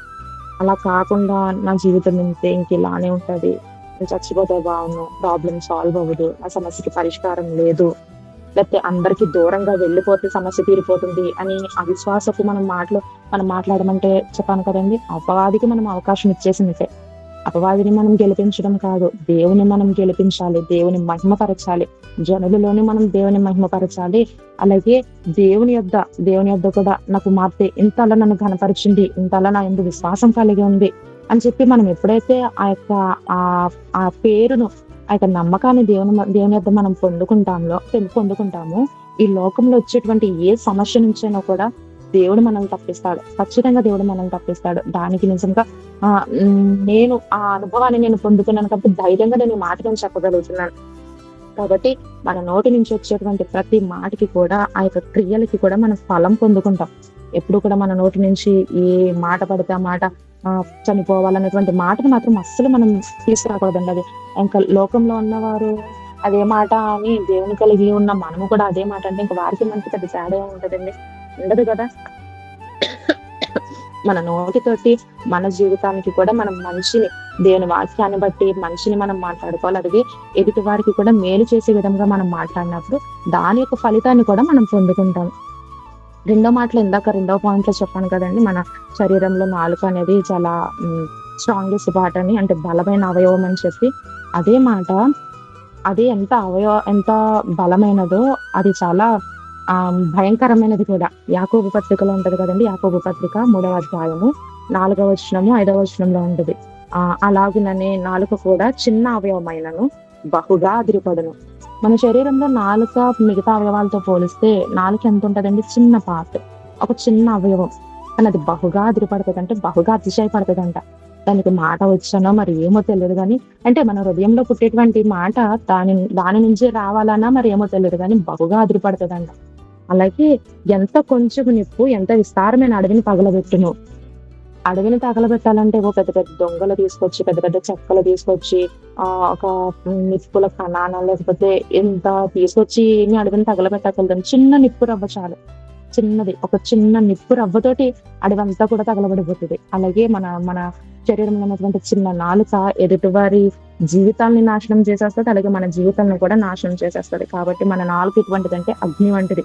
[SPEAKER 1] అలా కాకుండా నా జీవితం ఇంతే ఇంక ఇలానే ఉంటుంది. నేను చచ్చిపోతే బాగును ప్రాబ్లం సాల్వ్ అవ్వదు నా సమస్యకి పరిష్కారం లేదు. లేకపోతే అందరికి దూరంగా వెళ్ళిపోతే సమస్య తీరిపోతుంది అని అవిశ్వాసపు మనం మాటలు మనం మాట్లాడమంటే చెప్పాను కదండి అపవాదికి మనం అవకాశం ఇచ్చేసింది అపవాదిని మనం గెలిపించడం కాదు. దేవుని మనం గెలిపించాలి. దేవుని మహిమపరచాలి. జనులలోని మనం దేవుని మహిమపరచాలి. అలాగే దేవుని యొద్ద దేవుని యొద్ద కూడా నాకు మార్తే ఇంతలా నన్ను కనపరిచింది ఇంతలా నా ఎందుకు విశ్వాసం కలిగి ఉంది అని చెప్పి మనం ఎప్పుడైతే ఆ యొక్క ఆ ఆ పేరును ఆ యొక్క నమ్మకాన్ని దేవుని దేవుని యొద్ద మనం పొందుకుంటాంలో పొందుకుంటాము ఈ లోకంలో వచ్చేటువంటి ఏ సమస్య నుంచైనా కూడా దేవుడు మనల్ని తప్పిస్తాడు. ఖచ్చితంగా దేవుడు మనల్ని తప్పిస్తాడు. దానికి నిజంగా ఆ నేను ఆ అనుభవాన్ని నేను పొందుతున్నాను కాబట్టి ధైర్యంగా నేను మాట నేను చెప్పగలుగుతున్నాను. కాబట్టి మన నోటి నుంచి వచ్చేటువంటి ప్రతి మాటకి కూడా ఆ యొక్క క్రియలకి కూడా మనం ఫలం పొందుకుంటాం. ఎప్పుడు కూడా మన నోటి నుంచి ఏ మాట పడితే ఆ మాట చనిపోవాలనేటువంటి చనిపోవాలన్నటువంటి మాత్రం అస్సలు మనం తీసుకురాకూడదండి అది. ఇంకా లోకంలో ఉన్నవారు అదే మాట అని దేవుని కలిగి ఉన్న మనము కూడా అదే మాట అంటే ఇంకా వారికి మనకి పెద్ద తేడా ఉంటదండి ఉండదు కదా? మన నోటితోటి మన జీవితానికి కూడా మనం మంచిని దేవుని వాక్యాన్ని బట్టి మనిషిని మనం మాట్లాడుకోవాలి. అది ఎదుటి వారికి కూడా మేలు చేసే విధంగా మనం మాట్లాడినప్పుడు దాని యొక్క ఫలితాన్ని కూడా మనం పొందుకుంటాం. రెండో మాటలు ఇందాక రెండో పాయింట్లో చెప్పాను కదండి. మన శరీరంలో నాలుక అనేది చాలా స్ట్రాంగెస్ట్ పార్ట్ అని అంటే బలమైన అవయవం అని చెప్పి అదే మాట అది ఎంత అవయవ ఎంత బలమైనదో అది చాలా భయంకరమైనది కూడా. యాకోబు పత్రికలో ఉంటది కదండి యాకోబు పత్రిక మూడవ అధ్యాయము నాలుగవ వచనము ఐదవ వచనంలో ఉంటది. ఆ అలాగుననే నాలుక కూడా చిన్న అవయవమైనను బహుగా అదిరిపడును. మన శరీరంలో నాలుక మిగతా అవయవాలతో పోలిస్తే నాలుక ఎంత ఉంటదండి? చిన్న పార్ట్ ఒక చిన్న అవయవం. కానీ అది బహుగా అదిరిపడుతుంది అంటే బహుగా అతిశయపడుతుందంట. దానికి మాట వచ్చానో మరి ఏమో తెలియదు కానీ అంటే మన హృదయంలో పుట్టేటువంటి మాట దాని దాని నుంచి రావాలన్నా మరి ఏమో తెలియదు కానీ బహుగా అదిరిపడుతుందంట. అలాగే ఎంత కొంచెం నిప్పు ఎంత విస్తారమైన అడవిని పగలబెట్టును. అడవిని తగలబెట్టాలంటే ఓ పెద్ద పెద్ద దొంగలు తీసుకొచ్చి పెద్ద పెద్ద చెక్కలు తీసుకొచ్చి ఆ ఒక నిప్పుల కణాన లేకపోతే ఎంత తీసుకొచ్చి ఏమి అడవిని తగలబెట్టగలుగుతాం చిన్న నిప్పు రవ్వ చాలు. చిన్నది. ఒక చిన్న నిప్పు రవ్వతోటి అడవి అంతా కూడా తగలబడిపోతుంది. అలాగే మన మన శరీరంలో ఉన్నటువంటి చిన్న నాలుక ఎదుటివారి జీవితాల్ని నాశనం చేసేస్తుంది. అలాగే మన జీవితాలను కూడా నాశనం చేసేస్తుంది. కాబట్టి మన నాలుక ఎటువంటిదంటే అగ్ని వంటిది.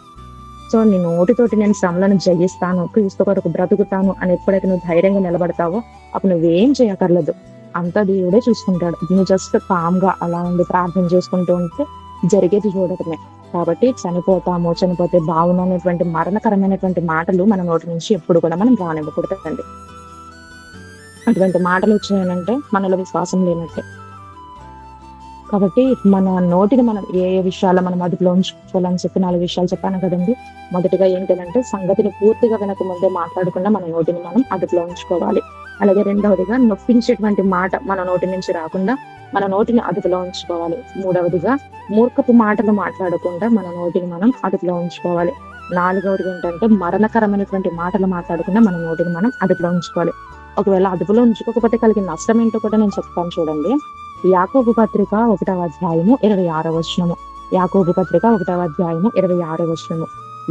[SPEAKER 1] సో నీ నోటితోటి నేను శ్రమలను జయిస్తాను క్రీస్తు కొరకు బ్రతుకుతాను అని ఎప్పుడైతే నువ్వు ధైర్యంగా నిలబడతావో అప్పుడు నువ్వేం చేయక్కర్లేదు. అంతా దేవుడే చూసుకుంటాడు. నువ్వు జస్ట్ కామ్గా అలా ఉండి ప్రార్థన చేసుకుంటూ ఉంటే జరిగేది చూడటమే. కాబట్టి చనిపోతాము చనిపోతే బావును అనేటువంటి మరణకరమైనటువంటి మాటలు మన నోటి నుంచి ఎప్పుడు కూడా మనం రానివ్వకూడదండి. అటువంటి మాటలు వచ్చినాయంటే మనలో విశ్వాసం లేనట్టే. కాబట్టి మన నోటిని మనం ఏ ఏ విషయాలు మనం అదుపులో ఉంచుకోవాలని చెప్పి నాలుగు విషయాలు చెప్పాను కదండి. మొదటిగా ఏంటంటే సంగతిని పూర్తిగా వెనక ముందే మాట్లాడకుండా మన నోటిని మనం అదుపులో ఉంచుకోవాలి. అలాగే రెండవదిగా నొప్పించేటువంటి మాట మన నోటి నుంచి రాకుండా మన నోటిని అదుపులో ఉంచుకోవాలి. మూడవదిగా మూర్ఖపు మాటలు మాట్లాడకుండా మన నోటిని మనం అదుపులో ఉంచుకోవాలి. నాలుగవది ఏంటంటే మరణకరమైనటువంటి మాటలు మాట్లాడకుండా మన నోటిని మనం అదుపులో ఉంచుకోవాలి. ఒకవేళ అదుపులో ఉంచుకోకపోతే కలిగిన నష్టం ఏంటో కూడా నేను చెప్తాను చూడండి. యాకోబు పత్రిక ఒకటవ అధ్యాయము ఇరవై ఆరో వచనము. యాకోబు పత్రిక ఒకటవ అధ్యాయము ఇరవై ఆరో వచనము.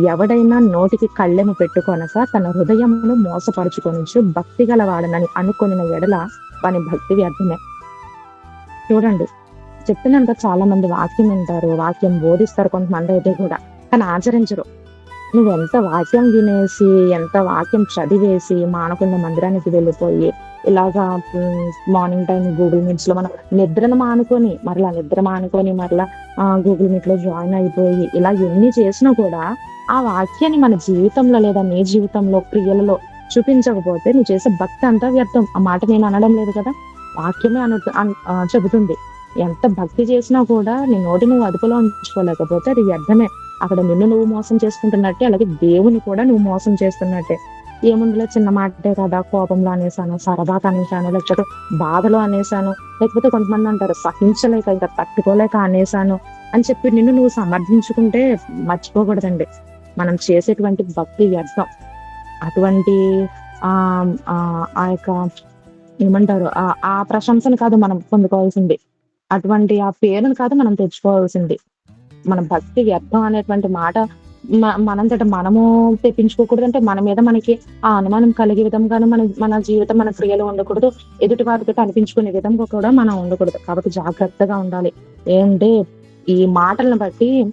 [SPEAKER 1] ఎవడైనా నోటికి కళ్ళెము పెట్టుకొనక తన హృదయమును మోసపరుచుకొనిచ్చు భక్తి గలవాడనని అనుకొనిన ఎడల వాని భక్తి వ్యర్థమే. చూడండి చెప్పినంత చాలా మంది వాక్యం వింటారు వాక్యం బోధిస్తారు కొంతమంది అయితే కూడా కానీ ఆచరించరు. నువ్వు ఎంత వాక్యం వినేసి ఎంత వాక్యం చదివేసి మానకుండా మందిరానికి వెళ్ళిపోయి ఇలాగా మార్నింగ్ టైం గూగుల్ మీట్స్లో మనం నిద్రను మానుకొని మరలా నిద్ర మానుకొని మరలా గూగుల్ మీట్లో జాయిన్ అయిపోయి ఇలా ఎన్ని చేసినా కూడా ఆ వాక్యాన్ని మన జీవితంలో లేదా నీ జీవితంలో క్రియలలో చూపించకపోతే నువ్వు చేసే భక్తి అంతా వ్యర్థం. ఆ మాట నేను అనడం లేదు కదా? వాక్యమే అను చెబుతుంది. ఎంత భక్తి చేసినా కూడా నీ నోటి నువ్వు అదుపులో ఉంచుకోలేకపోతే అది వ్యర్థమే. అక్కడ నిన్ను నువ్వు మోసం చేసుకుంటున్నట్టే అలాగే దేవుని కూడా నువ్వు మోసం చేస్తున్నట్టే. ఏముందిలో చిన్న మాటే కదా కోపంలో అనేసాను సరదాగా అనేసాను లేకపోతే బాధలో అనేసాను లేకపోతే కొంతమంది అంటారు సహించలేక ఇంకా తట్టుకోలేక అనేసాను అని చెప్పి నిన్ను నువ్వు సమర్థించుకుంటే మర్చిపోకూడదండి. మనం చేసేటువంటి భక్తి వ్యర్థం. అటువంటి ఆ ఆ ఆ యొక్క ఏమంటారు ఆ ఆ ప్రశంసను కాదు మనం పొందుకోవాల్సింది. అటువంటి ఆ పేరును కాదు మనం తెచ్చుకోవాల్సింది. మన భక్తి వ్యర్థం అనేటువంటి మాట మనంతట మనము తెప్పించుకోకూడదు అంటే మన మీద మనకి ఆ అనుమానం కలిగే విధంగాను మన మన జీవితం మన క్రియలు ఉండకూడదు. ఎదుటి వారితో అనిపించుకునే విధంగా కూడా మనం ఉండకూడదు. కాబట్టి జాగ్రత్తగా ఉండాలి. ఏంటంటే ఈ మాటలను బట్టి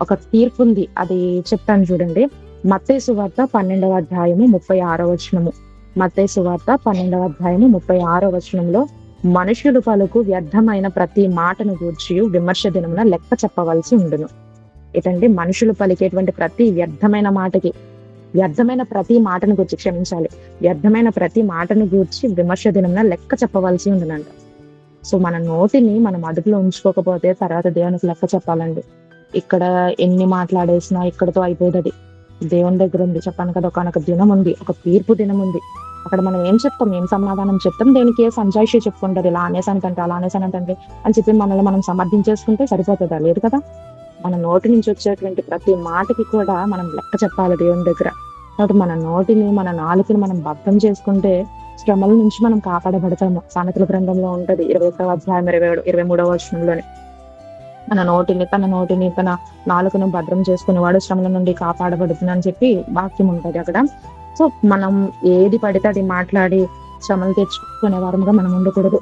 [SPEAKER 1] ఒక తీర్పు ఉంది. అది చెప్తాను చూడండి. మత్తేసు సువార్త పన్నెండవ అధ్యాయము ముప్పై ఆరో వచనము. మత్తేసు సువార్త పన్నెండవ అధ్యాయము ముప్పై ఆరో వచనంలో మనుషులు పలుకు వ్యర్థమైన ప్రతి మాటను గూర్చి విమర్శ దినమున లెక్క చెప్పవలసి ఉండును. ఏంటంటే మనుషులు పలికేటువంటి ప్రతి వ్యర్థమైన మాటకి వ్యర్థమైన ప్రతి మాటను గురించి క్షమించాలి. వ్యర్థమైన ప్రతి మాటను గూర్చి విమర్శ దినమున లెక్క చెప్పవలసి ఉందనంట సో మన నోటిని మనం అదుపులో ఉంచుకోకపోతే తర్వాత దేవునికి లెక్క చెప్పాలండి. ఇక్కడ ఎన్ని మాట్లాడేసినా ఇక్కడతో అయిపోతుంది దేవుని దగ్గర ఉంది చెప్పాను కదా ఒక దినం ఉంది ఒక తీర్పు దినం ఉంది. అక్కడ మనం ఏం చెప్తాం ఏం సమాధానం చెప్తాం దేనికి ఏ సంజాయిషి చెప్పుకుంటారు ఇలా అనేసానంటే అలా అనేసానంటే అని చెప్పి మనల్ని మనం సమర్థించేసుకుంటే సరిపోతుందా లేదు కదా? మన నోటి నుంచి వచ్చేటువంటి ప్రతి మాటకి కూడా మనం లెక్క చెప్పాలి దేవుని దగ్గర. కాబట్టి మన నోటిని మన నాలుకని మనం భద్రం చేసుకుంటే శ్రమల నుంచి మనం కాపాడబడతాము. సామెతల గ్రంథంలో ఉంటది ఇరవై ఒకటో అధ్యాయం ఇరవై ఏడు ఇరవై మూడవ వర్షంలోని మన నోటిని తన నోటిని తన నాలుకను భద్రం చేసుకునేవాడు శ్రమల నుండి కాపాడబడుతుంది అని చెప్పి వాక్యం ఉంటది అక్కడ. సో మనం ఏది పడితే అది మాట్లాడి శ్రమలు తెచ్చుకునే వారముగా మనం ఉండకూడదు.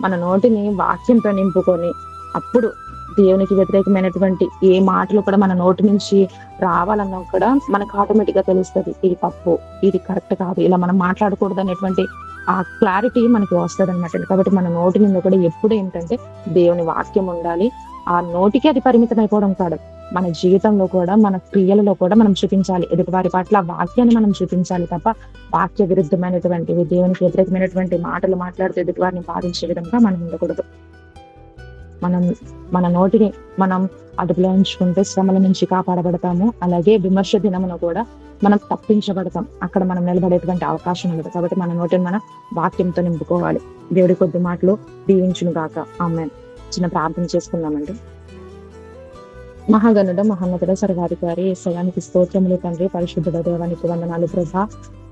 [SPEAKER 1] మన నోటిని వాక్యంతో నింపుకొని అప్పుడు దేవునికి వ్యతిరేకమైనటువంటి ఏ మాటలు కూడా మన నోటి నుంచి రావాలన్నా కూడా మనకు ఆటోమేటిక్గా తెలుస్తుంది. ఇది తప్పు ఇది కరెక్ట్ కాదు. ఇలా మనం మాట్లాడకూడదు అనేటువంటి ఆ క్లారిటీ మనకి వస్తుంది అనమాట కాబట్టి మన నోటి నుండి కూడా ఎప్పుడు ఏంటంటే దేవుని వాక్యం ఉండాలి. ఆ నోటికి అది పరిమితం అయిపోవడం కాదు. మన జీవితంలో కూడా మన క్రియలలో కూడా మనం చూపించాలి. ఎదుటి వారి పట్ల వాక్యాన్ని మనం చూపించాలి తప్ప వాక్య విరుద్ధమైనటువంటివి దేవునికి వ్యతిరేకమైనటువంటి మాటలు మాట్లాడుతూ ఎదుటి వారిని బాధించే విధంగా మనం ఉండకూడదు. మనం మన నోటిని మనం అదుపులో ఉంచుకుంటే శ్రమల నుంచి కాపాడబడతాము. అలాగే విమర్శ దినమును కూడా మనం తప్పించబడతాం. అక్కడ మనం నిలబడేటువంటి అవకాశం ఉండదు. కాబట్టి మన నోటిని మనం వాక్యంతో నింపుకోవాలి. దేవుడి కొద్ది మాటలు దీవించును గాక ఆమె చిన్న ప్రార్థన చేసుకుందామండి. మహాగణుడ మహోన్నతుడ సర్వాధికారి సయానికి స్తోత్రములు తండ్రి పరిశుద్ధుడ దేవానికి వందనాలు ప్రభా.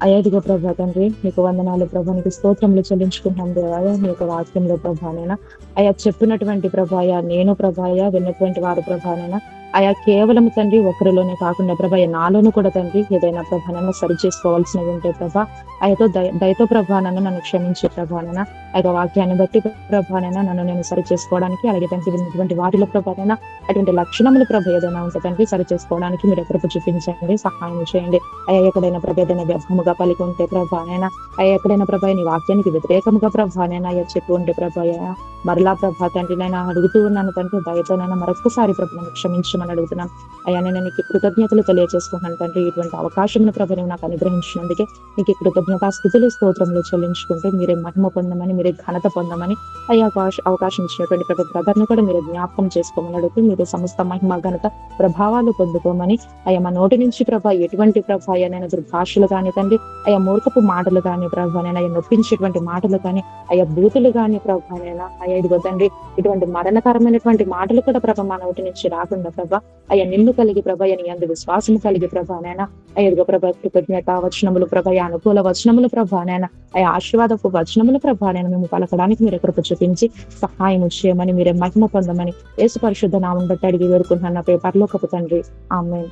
[SPEAKER 1] అయ్యాదిగో ప్రభా తండ్రి నీకు వందనాలు ప్రభానికి నీకు స్తోత్రములు చెల్లించుకుంటాం దేవా నీ యొక్క వాక్యంలో ప్రభానైనా అయా చెప్పినటువంటి ప్రభాయ నేను ప్రభాయ విన్నటువంటి వారు ప్రభానైనా అయా కేవలం తండ్రి ఒకరిలోనే కాకుండా ప్రభాయ నాలోనూ కూడా తండ్రి ఏదైనా ప్రభానైనా సరి చేసుకోవాల్సినవి ఉంటే ప్రభా అయ్యతో దయతో ప్రభానన్న నన్ను క్షమించే ప్రభానన ఆ యొక్క వాక్యాన్ని బట్టి ప్రభానైనా నన్ను నేను సరి చేసుకోవడానికి అలాగే తండ్రి వాటిలో ప్రభానైనా అటువంటి లక్షణములు ప్రభ ఏదైనా ఉంటే తండ్రి సరి చేసుకోవడానికి మీరు ఎక్కడికి చూపించండి సహాయం చేయండి. అయ్యా ఎక్కడైనా ప్రభ ఏదైనా వ్యర్థముగా పలికి ఉంటే ప్రభానైనా అయ్యా ఎక్కడైనా ప్రభా నీ వాక్యానికి వ్యతిరేకముగా ప్రభానైనా అయ్యా చెప్పి ఉంటే ప్రభాయ మరలా ప్రభా తండ్రి నేను అడుగుతూ ఉన్నాను తండ్రి దయతోనైనా మరొకసారి ప్రభు నన్ను క్షమించమని అడుగుతున్నాను. అయ్యా నేను నీకు కృతజ్ఞతలు తెలియజేసుకుంటున్నాను తండ్రి. ఇటువంటి అవకాశం ప్రభు నువ్వు నాకు అనుగ్రహించినందుకే నీకు కృతజ్ఞత స్థితులు స్తోత్రంలో చెల్లించుకుంటే మీరే మహిమ పొందమని మీరే ఘనత పొందమని అయ్యా అవకాశం ఇచ్చినటువంటి ప్రతి బ్రదర్ని కూడా మీరు జ్ఞాపకం చేసుకోమని అడుగుతూ మీరు సమస్త మహిమ ఘనత ప్రభావాలు పొందుకోమని అయ్యా మా నోటి నుంచి ప్రభా ఎటువంటి ప్రభా అయ్యా నేను దుర్భాషలు కానీ తండ్రి అయ్యా మూర్ఖపు మాటలు కానీ ప్రభా నేను అయ్యా నొప్పించేటువంటి మాటలు కానీ అయ్యా బూతులు కానీ ప్రభా నేను అయ్యా ఇదిగో తండ్రి ఇటువంటి మరణకరమైనటువంటి మాటలు కూడా ప్రభా మా నోటి నుంచి రాకుండా ప్రభా. అయ్యా నిన్ను కలిగి ప్రభ అని అందు విశ్వాసము కలిగి ప్రభా నైనా అయ్యా ఇదిగో ప్రభ కృతజ్ఞత వచనములు ప్రభ అనుకూల వచనములు ప్రభా నైనా అయ్యా ఆశీర్వాదపు వచనముల ప్రభా నేను మేము పలకడానికి మీరు కృప చూపించి సహాయం చేయమని మీరే మహిమ పొందమని యేసు పరిశుద్ధ నామం బట్టి అడిగి వేడుకుంటున్న పరలోకపు తండ్రి. ఆమె